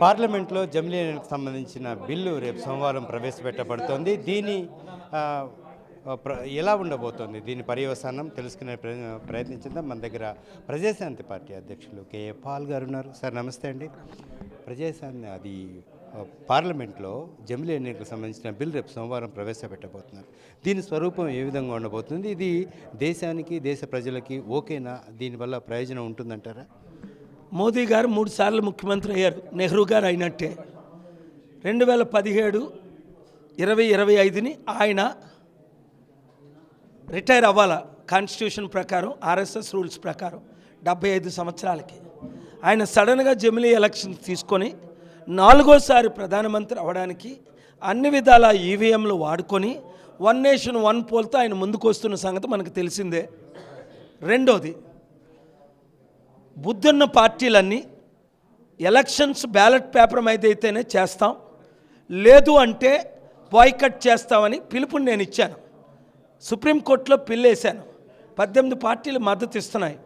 పార్లమెంట్లో జమిలీలకు సంబంధించిన బిల్లు రేపు సోమవారం ప్రవేశపెట్టబడుతోంది. దీని ప్ర- ఎలా ఉండబోతోంది? దీని పర్యవసానం తెలుసుకునే ప్ర- మన దగ్గర ప్రజాశాంతి పార్టీ అధ్యక్షులు కేఏ పాల్ గారు ఉన్నారు. సార్ నమస్తే అండి. ప్రజాశాంతి అది పార్లమెంట్లో జమిలీ ఎన్నికలకు సంబంధించిన బిల్ రేపు సోమవారం ప్రవేశపెట్టబోతున్నారు. దీని స్వరూపం ఏ విధంగా ఉండబోతుంది? ఇది దేశానికి దేశ ప్రజలకి ఓకేనా? దీనివల్ల ప్రయోజనం ఉంటుందంటారా? మోదీ గారు మూడు సార్లు ముఖ్యమంత్రి అయ్యారు నెహ్రూ గారు అయినట్టే. రెండు వేల పదిహేడు ఇరవై ఇరవై ఐదుని ఆయన రిటైర్ అవ్వాల కాన్స్టిట్యూషన్ ప్రకారం ఆర్ఎస్ఎస్ రూల్స్ ప్రకారం డెబ్బై ఐదు సంవత్సరాలకి. ఆయన సడన్గా జమిలీ ఎలక్షన్స్ తీసుకొని నాలుగోసారి ప్రధానమంత్రి అవ్వడానికి అన్ని విధాల ఈవీఎంలు వాడుకొని వన్ నేషన్ వన్ పోల్తో ఆయన ముందుకు వస్తున్న సంగతి మనకు తెలిసిందే. రెండోది బుద్ధున్న పార్టీలన్నీ ఎలక్షన్స్ బ్యాలెట్ పేపర్ మీద అయితేనే చేస్తాం. లేదు అంటే బాయ్కట్ చేస్తామని పిలుపుని నేను ఇచ్చాను. సుప్రీంకోర్టులో పిల్లేశాను పద్దెనిమిది పార్టీలు మద్దతు ఇస్తున్నాయి.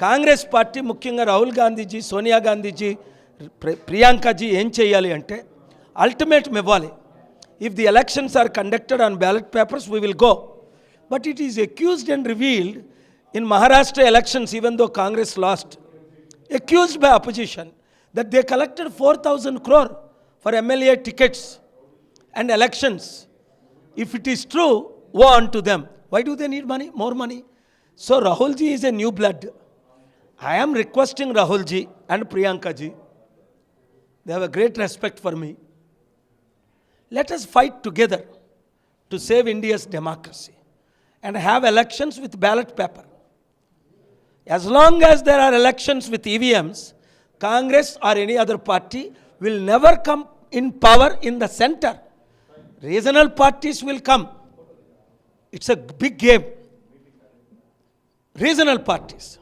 కాంగ్రెస్ పార్టీ ముఖ్యంగా రాహుల్ గాంధీజీ సోనియా గాంధీజీ ప్రి- ప్రియాంకజీ ఏం చేయాలి అంటే అల్టిమేటం ఇవ్వాలి. If the elections are conducted on ballot papers we will go but it is accused and revealed in Maharashtra elections even though Congress lost accused by opposition that they collected 4,000 crore for MLA tickets and elections. If it is true, woe unto them. Why do they need money? More money. So Rahulji is a new blood. I am requesting Rahulji and Priyanka ji. They have a great respect for me. Let us fight together to save India's democracy and have elections with ballot paper. As long as there are elections with EVMs, Congress or any other party will never come in power in the center. Regional parties will come. It's a big game. Regional parties.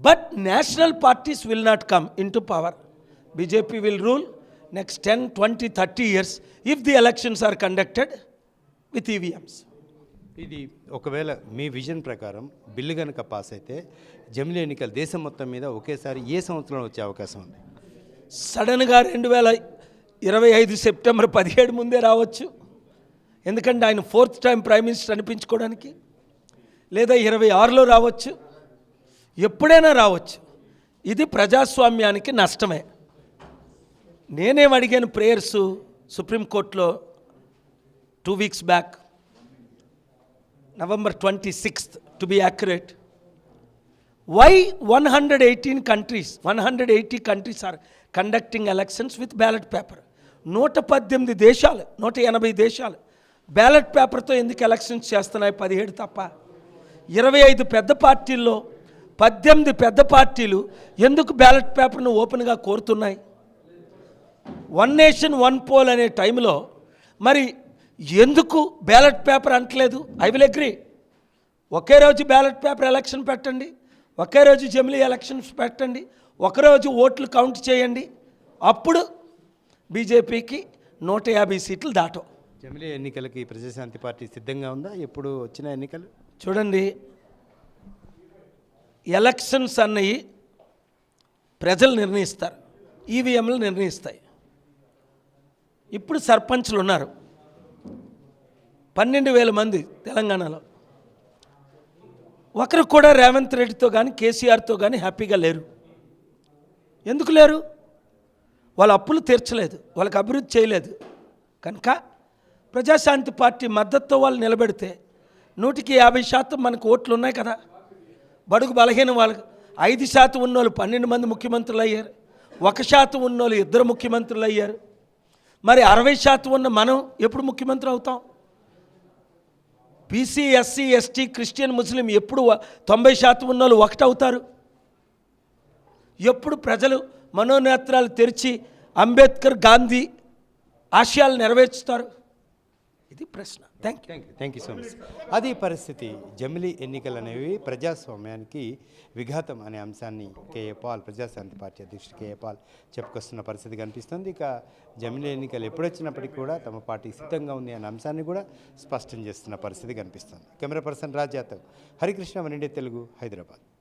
But national parties will not come into power. BJP will rule next 10, 20, 30 years if the elections are conducted with EVMs. ఇది ఒకవేళ మీ vision ప్రకారం bill కనుక pass అయితే జమిలీ ఎన్నికలు దేశం మొత్తం మీద ఒకేసారి ఏ సంవత్సరంలో వచ్చే అవకాశం ఉంది? సడన్గా రెండు వేల ఇరవై ఐదు సెప్టెంబర్ పదిహేడు ముందే రావచ్చు. ఎందుకంటే ఆయన ఫోర్త్ టైం ప్రైమ్ మినిస్టర్ అనిపించుకోవడానికి. లేదా ఇరవై ఆరులో రావచ్చు. ఎప్పుడైనా రావచ్చు. ఇది ప్రజాస్వామ్యానికి నష్టమే. నేనేం అడిగాను ప్రేయర్సు సుప్రీంకోర్టులో two weeks back. November twenty sixth to be accurate why one hundred eighteen countries one hundred eighty countries are conducting elections with ballot paper నూట పద్దెనిమిది దేశాలు నూట ఎనభై దేశాలు బ్యాలెట్ పేపర్తో ఎందుకు ఎలక్షన్స్ చేస్తున్నాయి? పదిహేడు తప్ప. ఇరవై ఐదు పెద్ద పార్టీల్లో పద్దెనిమిది పెద్ద పార్టీలు ఎందుకు బ్యాలెట్ పేపర్ను ఓపెన్గా కోరుతున్నాయి? వన్ నేషన్ వన్ పోల్ అనే టైంలో మరి ఎందుకు బ్యాలెట్ పేపర్ అంటలేదు? I will agree. ఒకే రోజు బ్యాలెట్ పేపర్ ఎలక్షన్ పెట్టండి. ఒకే రోజు జమిలీ ఎలక్షన్స్ పెట్టండి. ఒకరోజు ఓట్లు కౌంట్ చేయండి. అప్పుడు బీజేపీకి నూట యాభై సీట్లు దాటవు. జమిలీ ఎన్నికలకి ప్రజాశాంతి పార్టీ సిద్ధంగా ఉందా? ఎప్పుడు వచ్చిన ఎన్నికలు? చూడండి. ఎలక్షన్స్ అన్నవి ప్రజలు నిర్ణయిస్తారు. ఈవీఎంలు నిర్ణయిస్తాయి. ఇప్పుడు సర్పంచ్లు ఉన్నారు. పన్నెండు వేల మంది తెలంగాణలో. ఒకరు కూడా రేవంత్ రెడ్డితో కానీ కేసీఆర్తో కానీ హ్యాపీగా లేరు. ఎందుకు లేరు? వాళ్ళ అప్పులు తీర్చలేదు వాళ్ళకి అభివృద్ధి చేయలేదు. కనుక ప్రజాశాంతి పార్టీ మద్దతుతో వాళ్ళు నిలబెడితే నూటికి యాభై శాతం మనకు ఓట్లు ఉన్నాయి కదా. బడుగు బలహీన వాళ్ళకి ఐదు శాతం ఉన్నోళ్ళు పన్నెండు మంది ముఖ్యమంత్రులు అయ్యారు. ఒక శాతం ఉన్నోళ్ళు ఇద్దరు ముఖ్యమంత్రులు అయ్యారు. మరి అరవై శాతం ఉన్న మనం ఎప్పుడు ముఖ్యమంత్రి అవుతాం? BC SC ST Christian Muslim ఎప్పుడు తొంభై శాతం ఉన్న వాళ్ళు ఒకటవుతారు. ఎప్పుడు ప్రజలు మనోనేత్రాలు తెరిచి అంబేద్కర్ గాంధీ ఆశయాలు నెరవేర్చుతారు. ఇది ప్రశ్న. Thank you thank you thank you so much అది పరిస్థితి. జమిలీ ఎన్నికలు అనేవి ప్రజాస్వామ్యానికి విఘాతం అనే అంశాన్ని కేఏ పాల్ ప్రజాశాంతి పార్టీ అధ్యక్షుడు కేఏ పాల్ చెప్పుకొస్తున్న పరిస్థితి కనిపిస్తుంది. ఇక జమిలీ ఎన్నికలు ఎప్పుడొచ్చినప్పటికీ కూడా తమ పార్టీ సిద్ధంగా ఉంది అనే అంశాన్ని కూడా స్పష్టం చేస్తున్న పరిస్థితి కనిపిస్తుంది. Camera person Raj Yadav. Harikrishna one India Telugu Hyderabad.